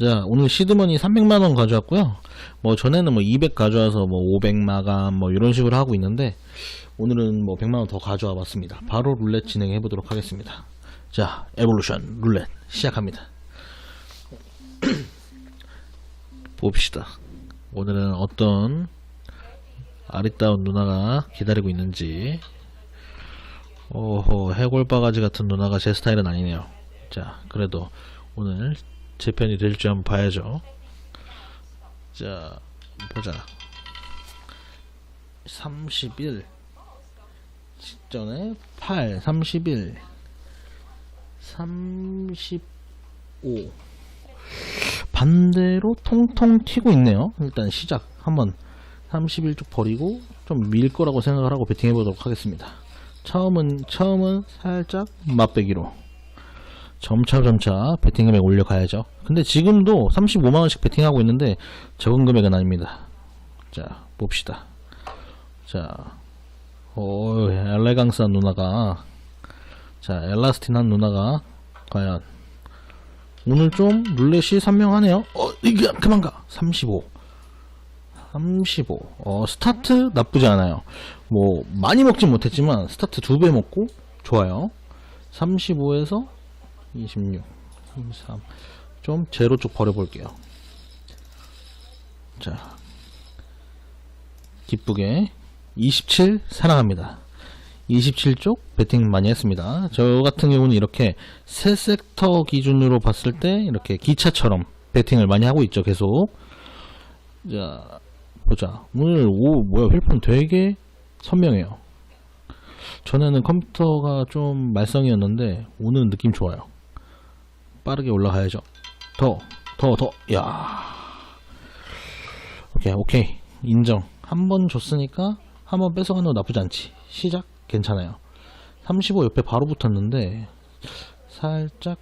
자, 오늘 시드머니 300만원 가져왔고요. 뭐, 전에는 뭐 200 가져와서 뭐 500마감 뭐 이런 식으로 하고 있는데, 오늘은 뭐 100만원 더 가져와 봤습니다. 바로 룰렛 진행해 보도록 하겠습니다. 자, 에볼루션 룰렛 시작합니다. 봅시다. 오늘은 어떤 아리따운 누나가 기다리고 있는지. 오호, 해골 바가지 같은 누나가 제 스타일은 아니네요. 자, 그래도 오늘 제 편이 될지 한번 봐야죠. 자, 보자. 31 직전에 8, 31 35 반대로 통통 튀고 있네요. 일단 시작 한번 31 쪽 버리고 좀 밀 거라고 생각을 하고 베팅해 보도록 하겠습니다. 처음은 처음은 살짝 맛배기로 점차 점차 베팅 금액 올려가야죠. 근데 지금도 35만원씩 베팅하고 있는데 적은 금액은 아닙니다. 자, 봅시다. 자, 오, 엘레강스한 누나가, 자, 엘라스틴한 누나가, 과연, 오늘 좀 룰렛이 선명하네요. 어, 이게, 그만 가! 35. 35. 어, 스타트 나쁘지 않아요. 뭐, 많이 먹진 못했지만, 스타트 두 배 먹고, 좋아요. 35에서 26, 33. 좀 제로 쪽 버려볼게요. 자, 기쁘게 27 사랑합니다. 27쪽 배팅 많이 했습니다. 저 같은 경우는 이렇게 세 섹터 기준으로 봤을 때 이렇게 기차처럼 배팅을 많이 하고 있죠. 계속. 자, 보자. 오늘 오 뭐야 휠폰 되게 선명해요. 전에는 컴퓨터가 좀 말썽이었는데 오늘은 느낌 좋아요. 빠르게 올라가야죠. 더, 더, 더. 야. 오케이, 오케이. 인정. 한 번 줬으니까 한 번 뺏어가는 거 나쁘지 않지. 시작 괜찮아요. 35 옆에 바로 붙었는데 살짝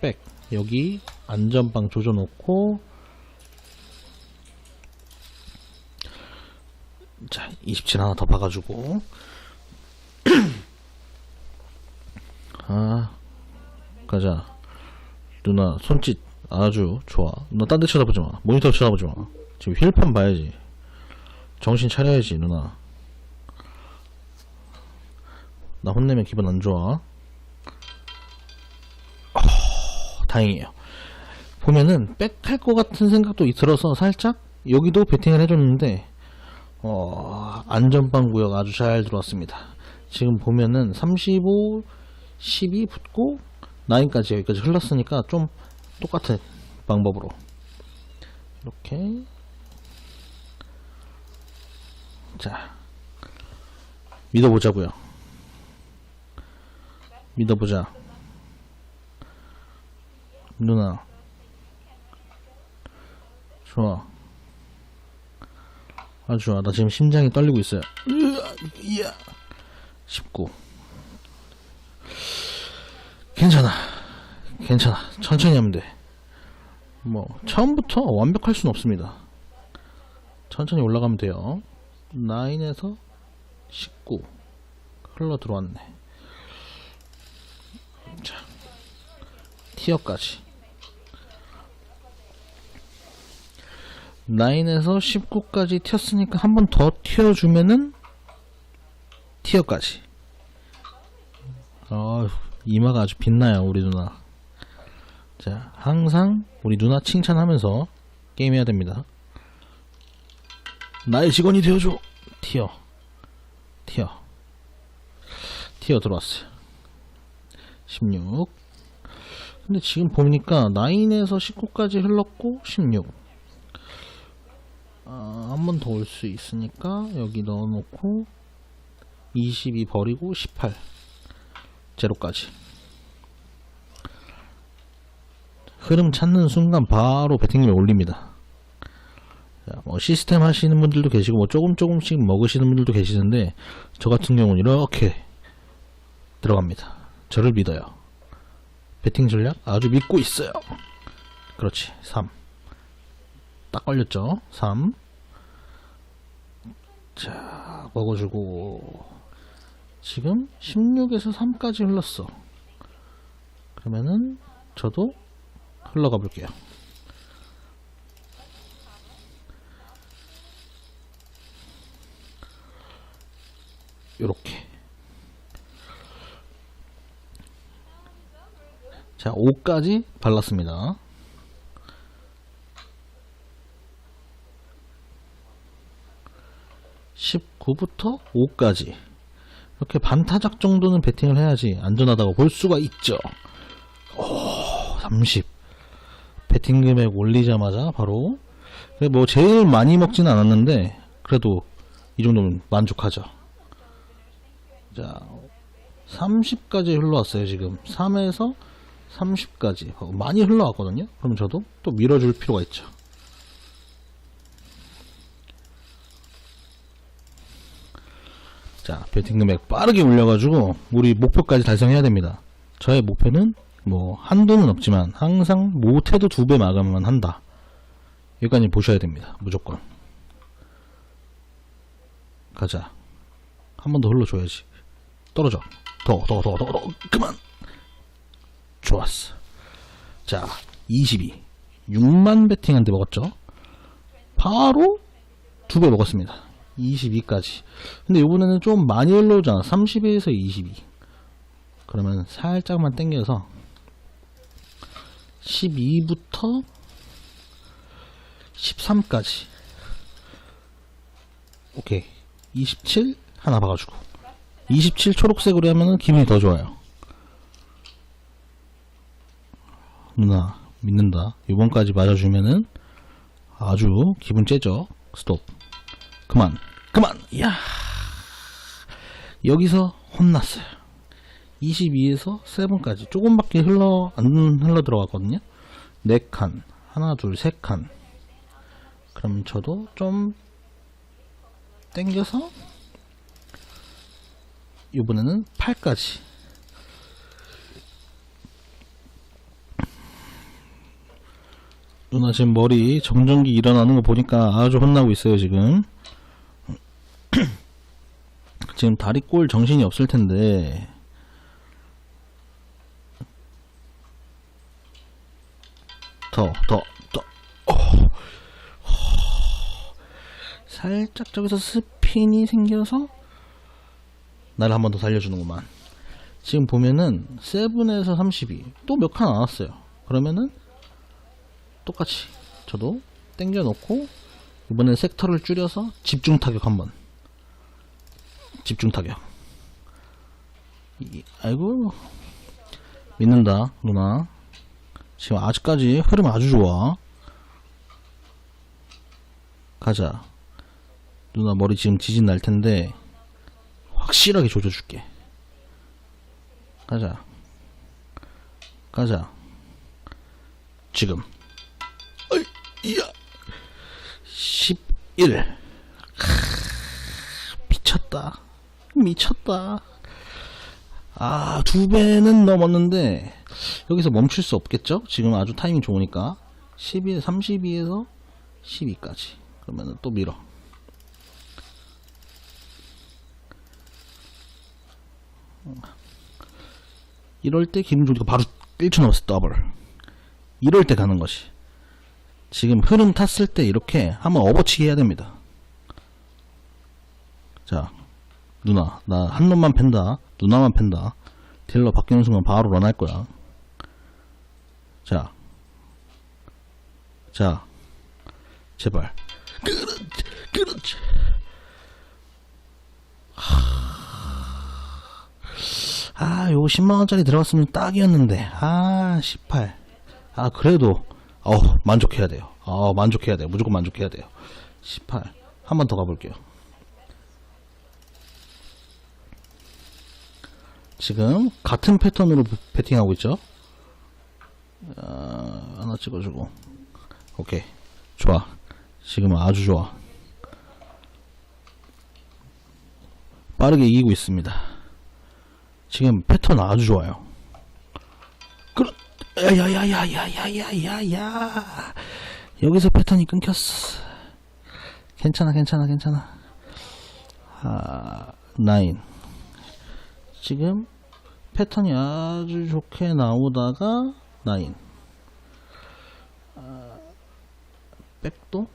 백. 여기 안전빵 조져놓고 자, 27 하나 더 봐가지고 아 가자. 누나 손짓 아주 좋아. 누나 딴 데 쳐다보지 마. 모니터 쳐다보지 마. 지금 휠판 봐야지. 정신 차려야지 누나. 나 혼내면 기분 안 좋아. 어, 다행이에요. 보면은 빽할 것 같은 생각도 들어서 살짝 여기도 베팅을 해줬는데 어, 안전빵 구역 아주 잘 들어왔습니다. 지금 보면은 35 12 붙고 9까지 여기까지 흘렀으니까 좀 똑같은 방법으로. 이렇게. 자 믿어보자고요. 믿어보자. 누나. 좋아. 아주 좋아. 나 지금 심장이 떨리고 있어요. 으아, 이야. 19 괜찮아. 괜찮아. 천천히 하면 돼. 뭐, 처음부터 완벽할 수는 없습니다. 천천히 올라가면 돼요. 9에서 19. 흘러 들어왔네. 자, 티어까지. 9에서 19까지 튀었으니까 한 번 더 튀어주면은 티어까지. 아 이마가 아주 빛나요 우리 누나. 자 항상 우리 누나 칭찬하면서 게임해야 됩니다. 나의 직원이 되어줘. 티어. 티어. 티어 들어왔어요. 16 근데 지금 보니까 9에서 19까지 흘렀고 16 아, 한 번 더 올 수 있으니까 여기 넣어놓고 22 버리고 18 제로까지. 흐름 찾는 순간 바로 배팅률 올립니다. 자, 뭐 시스템 하시는 분들도 계시고 뭐 조금 조금씩 먹으시는 분들도 계시는데 저 같은 경우는 이렇게 들어갑니다. 저를 믿어요. 배팅 전략 아주 믿고 있어요. 그렇지. 3 딱 걸렸죠? 3 자, 먹어주고 지금 16에서 3까지 흘렀어. 그러면은 저도 흘러가 볼게요. 요렇게. 자, 5까지 발랐습니다. (19부터) (5까지) 이렇게 반타작 정도는 배팅을 해야지 안전하다고 볼 수가 있죠. 오, 30 배팅 금액 올리자마자 바로. 뭐 제일 많이 먹지는 않았는데 그래도 이 정도면 만족하죠. 자 30까지 흘러왔어요 지금. 3에서 30까지. 어, 많이 흘러왔거든요. 그럼 저도 또 밀어줄 필요가 있죠 자, 배팅 금액 빠르게 올려가지고 우리 목표까지 달성해야 됩니다. 저의 목표는 뭐 한도는 없지만 항상 못해도 두 배 마감만 한다. 여기까지 보셔야 됩니다. 무조건. 가자. 한 번 더 흘러줘야지. 떨어져. 더, 더, 더, 더, 더. 그만. 좋았어. 자, 22. 6만 배팅한테 먹었죠. 바로 두 배 먹었습니다. 22까지. 근데 요번에는 좀 많이 올라오잖아. 32에서 22. 그러면 살짝만 당겨서 12부터 13까지. 오케이. 27 하나 봐가지고. 27 초록색으로 하면은 기분이 더 좋아요. 누나 믿는다. 요번까지 맞아주면은 아주 기분 째죠. 스톱. 그만, 그만, 야 여기서 혼났어요. 22에서 7까지 조금밖에 흘러, 안 흘러 들어갔거든요. 4칸, 하나, 둘, 세 칸. 그럼 저도 좀 땡겨서 이번에는 8까지. 누나 지금 머리 정전기 일어나는 거 보니까 아주 혼나고 있어요 지금. 지금 다리 꼴 정신이 없을 텐데. 더 더 더. 살짝 저기서 스핀이 생겨서 나를 한 번 더 살려주는구만. 지금 보면은 세븐에서 32 또 몇칸안 왔어요. 그러면은 똑같이 저도 땡겨 놓고 이번엔 섹터를 줄여서 집중 타격 한번 집중 타격. 이- 아이고 믿는다 누나. 지금 아직까지 흐름 아주 좋아. 가자. 누나 머리 지금 지진 날 텐데 확실하게 조져줄게. 가자. 가자. 지금. 어이, 이야. 11. 미쳤다. 미쳤다. 아, 두 배는 넘었는데, 여기서 멈출 수 없겠죠? 지금 아주 타이밍 좋으니까. 12, 32에서 12까지. 그러면은 또 밀어. 이럴 때 기분 좋으니까 바로 1초 넘었어, 더블. 이럴 때 가는 것이. 지금 흐름 탔을 때 이렇게 한번 업어치기 해야 됩니다. 자, 누나, 나 한 놈만 팬다. 누나만 팬다. 딜러 바뀌는 순간 바로 런할 거야. 자, 자, 제발. 그렇지, 그렇지. 아, 요거 10만원짜리 들어갔으면 딱이었는데. 아, 18. 아, 그래도, 어 만족해야 돼요. 어, 만족해야 돼요. 무조건 만족해야 돼요. 18. 한 번 더 가볼게요. 지금 같은 패턴으로 배팅하고 있죠. 아, 하나 찍어주고. 오케이. 좋아. 지금 아주 좋아. 빠르게 이기고 있습니다. 지금 패턴 아주 좋아요. 그렇 야야야야야야야야야 여기서 패턴이 끊겼어. 괜찮아 괜찮아 괜찮아. 아 나인. 지금 패턴이 아주 좋게 나오다가 나인. 백도?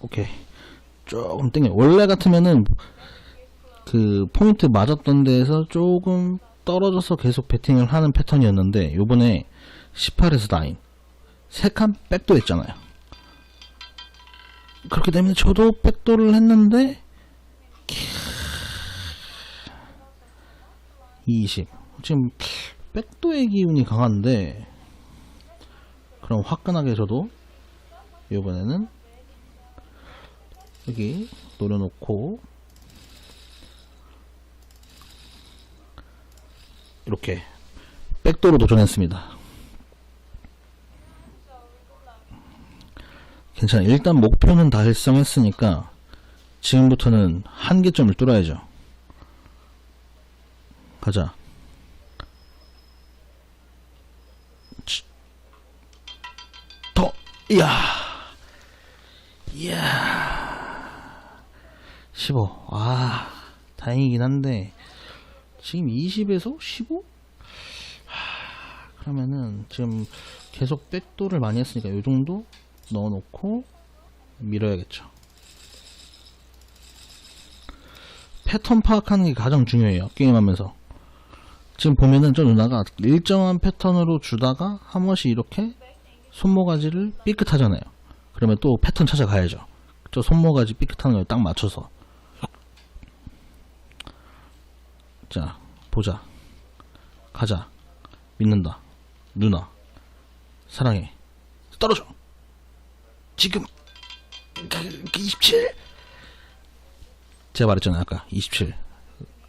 오케이. 조금 땡겨. 원래 같으면은 그 포인트 맞았던 데에서 조금 떨어져서 계속 배팅을 하는 패턴이었는데 요번에 18에서 9 3칸 백도 했잖아요. 그렇게 되면 저도 백도를 했는데 20 지금 백도의 기운이 강한데 그럼 화끈하게 저도 이번에는 여기 노려놓고 이렇게 백도로 도전했습니다. 괜찮아 일단 목표는 달성했으니까 지금부터는 한계점을 뚫어야죠. 가자. 더, 이야, 이야, 15. 아, 다행이긴 한데, 지금 20에서 15? 하, 그러면은, 지금 계속 백도를 많이 했으니까, 요 정도 넣어놓고, 밀어야겠죠. 패턴 파악하는 게 가장 중요해요, 게임하면서. 지금 보면은 저 누나가 일정한 패턴으로 주다가 한 번씩 이렇게 손모가지를 삐끗하잖아요. 그러면 또 패턴 찾아가야죠. 저 손모가지 삐끗하는 걸 딱 맞춰서. 자, 보자. 가자. 믿는다. 누나. 사랑해. 떨어져. 지금. 그, 그 27. 제가 말했잖아요. 아까 27.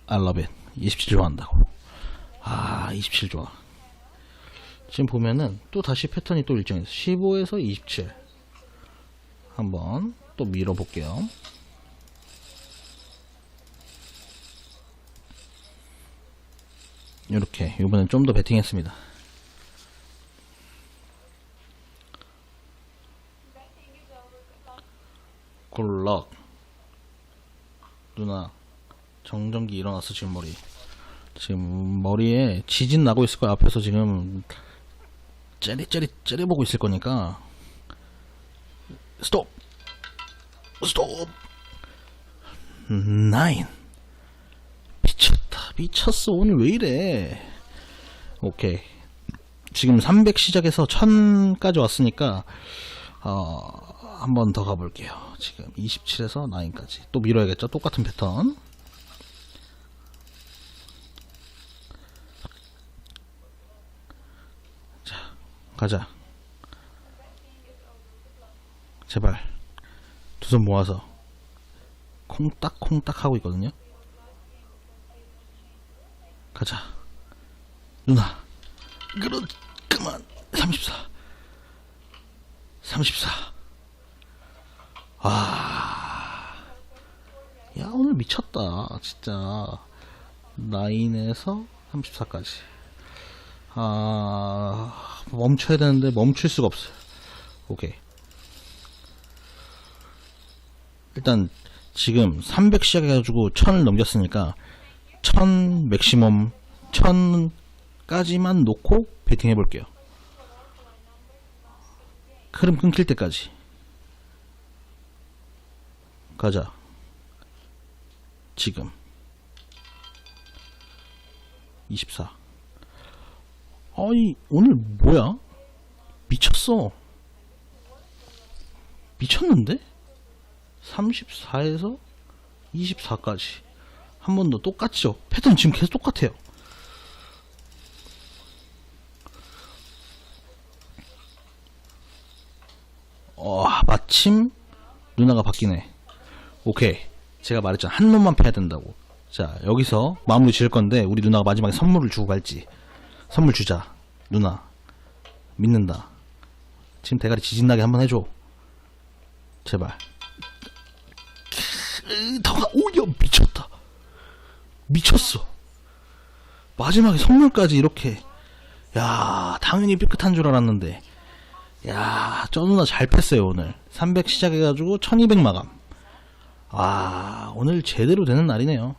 I love it. 27 좋아한다고. 아, 27 좋아. 지금 보면은 또 다시 패턴이 또 일정해서 15에서 27 한번 또 밀어 볼게요. 이렇게 이번엔 좀 더 베팅했습니다. 굴럭 누나 정전기 일어났어 지금 머리. 지금 머리에 지진 나고 있을 거야 앞에서 지금. 째리째리 째려보고 있을 거니까. 스톱! 스톱! 나인! 미쳤다 미쳤어. 오늘 왜 이래? 오케이. 지금 300 시작해서 1000까지 왔으니까 어, 한 번 더 가볼게요 지금 27에서 9까지 또 밀어야겠죠 똑같은 패턴 가자. 제발. 두 손 모아서. 콩딱콩딱 하고 있거든요. 가자. 누나. 그렇, 그만. 34. 34. 와. 야, 오늘 미쳤다. 진짜. 9에서 34까지. 아, 멈춰야 되는데 멈출 수가 없어요. 오케이. 일단 지금 300 시작해가지고 1000을 넘겼으니까 1000 맥시멈 1000까지만 놓고 베팅 해볼게요. 흐름 끊길 때까지. 가자. 지금. 24. 아니 오늘 뭐야? 미쳤어. 미쳤는데? 34에서 24까지 한 번 더 똑같죠? 패턴 지금 계속 똑같아요. 어, 마침 누나가 바뀌네. 오케이. 제가 말했잖아. 한 놈만 패야 된다고. 자, 여기서 마무리 지을 건데 우리 누나가 마지막에 선물을 주고 갈지. 선물 주자. 누나. 믿는다. 지금 대가리 지진나게 한번 해줘. 제발. 더가, 오야, 미쳤다. 미쳤어. 마지막에 선물까지 이렇게. 야, 당연히 삐끗한 줄 알았는데. 야, 저 누나 잘 뺐어요, 오늘. 300 시작해가지고 1200 마감. 아, 오늘 제대로 되는 날이네요.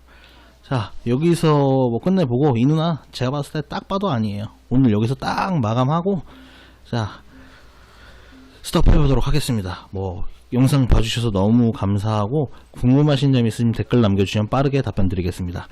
자, 여기서 뭐 끝내보고, 이 누나, 제가 봤을 때 딱 봐도 아니에요. 오늘 여기서 딱 마감하고 자 스톱 해보도록 하겠습니다. 뭐 영상 봐주셔서 너무 감사하고 궁금하신 점 있으면 댓글 남겨주시면 빠르게 답변 드리겠습니다.